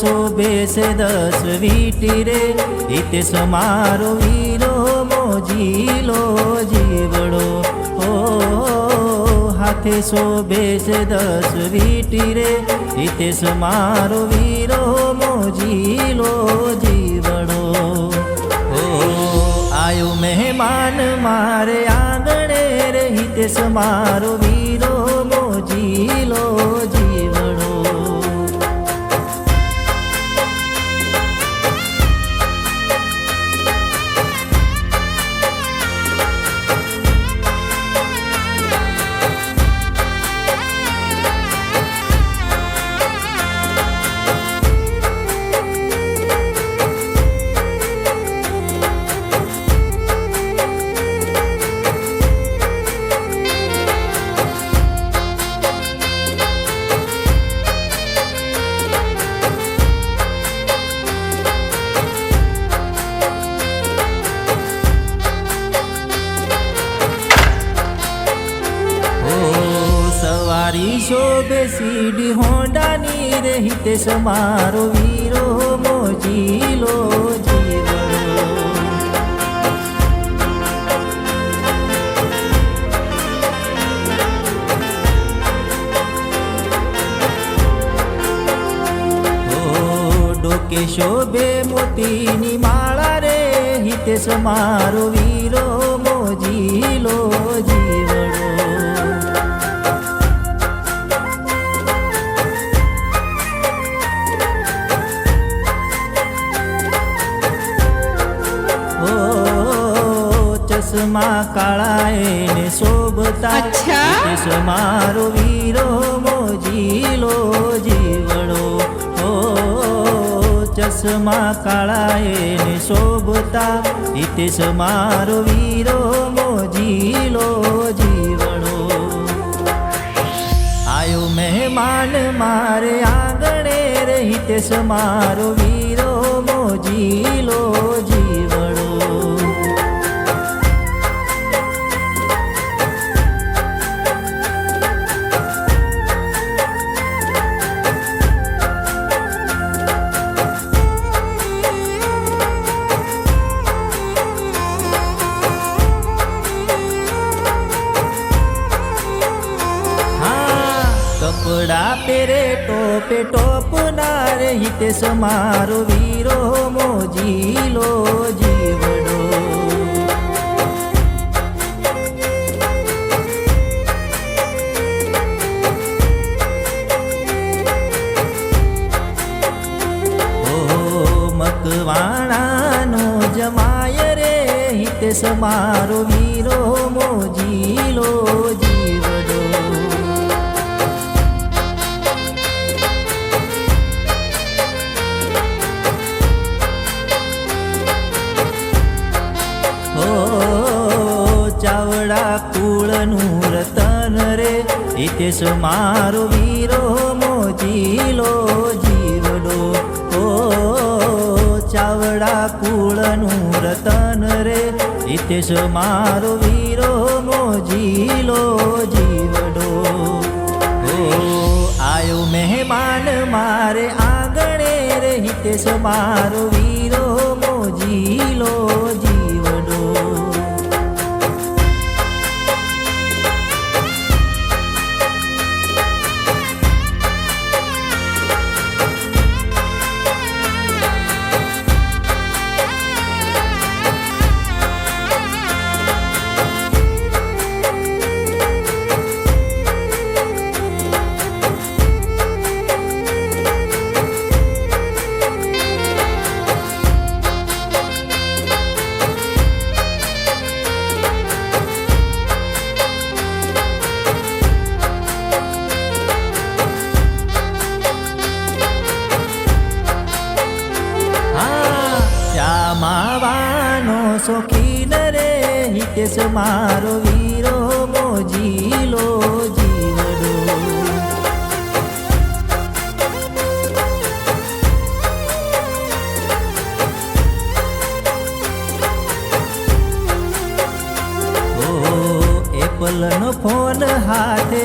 શોભે છે દસ વીટી રે. હિતેશ મારો વીરો મોજીલો જીવડો. ઓ હાથે શોભે છે દસ વીટી રે. હિતેશ મારો વીરો મોજીલો જીવડો. ઓ આયો મહેમાન મારે આંગણે રે. હિતેશ મારો વીરો મોજીલો જીવડો. સવારી શોભે સીડી હોન્ડાની રે હિતેશ, મારો વીરો મોજીલો ઓ ડોકે શોભે મોતીની માળા રે હિતેશ, મારો વીરો મોજીલો જીવડો ચશ્મા કાળા એને શોભતા. હિતેશ મારો વીરો મોજીલો જીવડો ઓ ચશ્મા કાળા એને શોભતા હિતેશ મારો વીરો મોજીલો જીવડો આયો મહેમાન મારે આંગણે રે હિતેશ મારો વીરો મોજીલો ટોપે ટોપ ના રે હિતેશ મારો વીરો મોજીલો જીવડો. મકવાણાનો જમાય રે હિતેશ મારો વીરો મોજીલો ચાવડા કુળનું રતન રે. હિતેશ મારો વીરો, મોજીલો જીવડો. ઓ ચાવડા કુળનું રતન રે. હિતેશ મારો વીરો, મોજીલો જીવડો. ઓ, આયો મહેમાન મારે આંગણે રે. હિતેશ મારો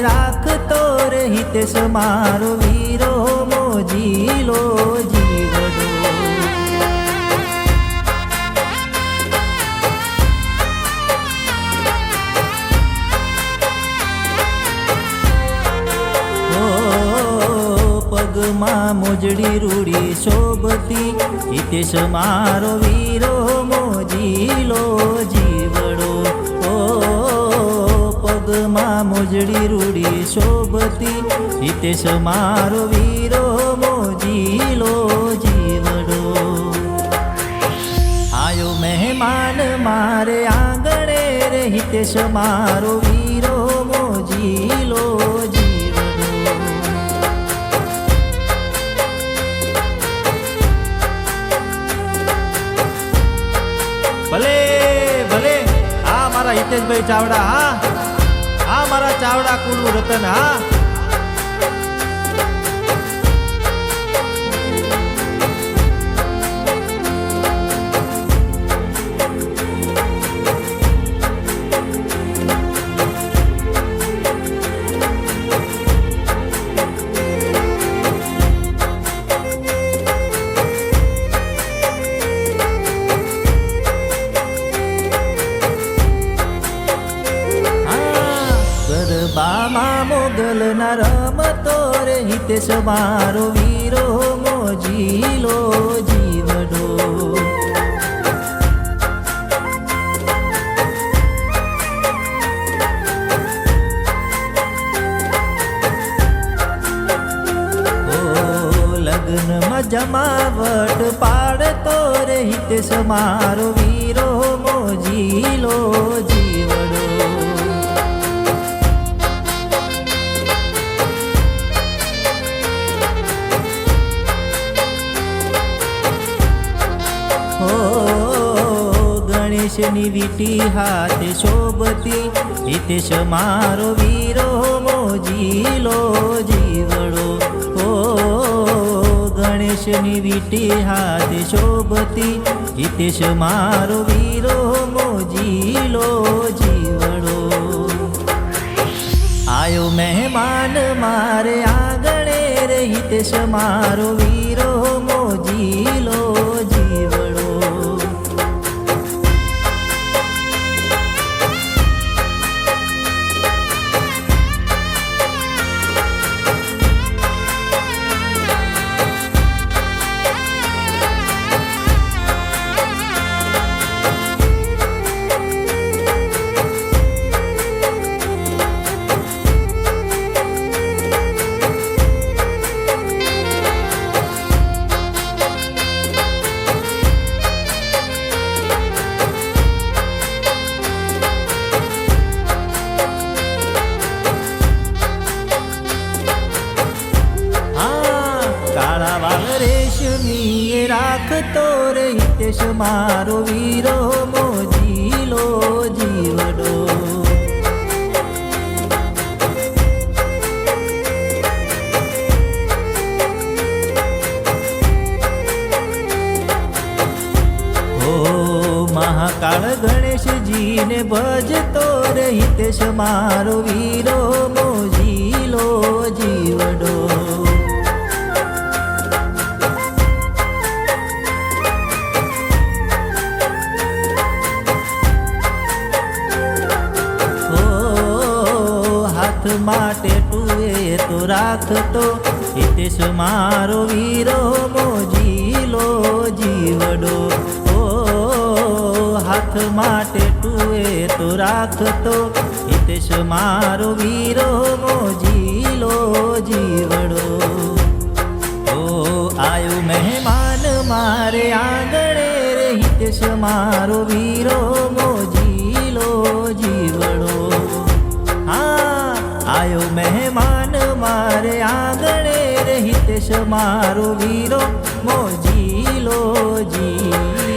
રાખતો રે હિતેશ મારો વીરો મોજીલો જીવડો. પગમાં મોજડી રૂડી શોભતી હિતેશ મારો વીરો મોજીલો જીવડો. ઓ મોજડી રૂડી શોભતી. હિતેશ મારો વીરો, મોજીલો જીવડો. આયો મહેમાન મારે આંગણે રે, હિતેશ મારો વીરો મોજી લો ભલે ભલે. આ મારા હિતેશભાઈ ચાવડા, હા. હા મારા ચાવડા કુલુ રતન હા. રમતો રે હિતેશ મારો વીરો મોજીલો જીવડો. લગ્નમાં જમાવટ પાડતો રે હિતેશ મારો વીરો મોજીલો ગણેશની વીટી હાથે શોભતી. હિતેશ મારો વીરો મોજીલો જીવડો. ઓ, ગણેશની વીટી હાથે શોભતી. હિતેશ મારો વીરો મોજીલો જીવડો. આયો મહેમાન મારે આંગણે રે, હિતેશ મારો વીરો રેશમી રાખતો રે હિતેશ મારો વીરો મોજીલો જીવડો. મહાકાળ ગણેશજીને ભજતો રે હિતેશ મારો વીરો મોજીલો જીવડો. હાથમાં ટેટુએ તો રાખતો. હિતેશ મારો વીરો, મોજીલો જીવડો. ઓ હાથમાં ટેટુએ તો રાખતો. હિતેશ મારો વીરો, મોજીલો જીવડો. ઓ, આયો મહેમાન, મારે આંગણે રે. હિતેશ મારો વીરો મારે આંગણે રે હિતેશ મારો વીરો મોજીલો જી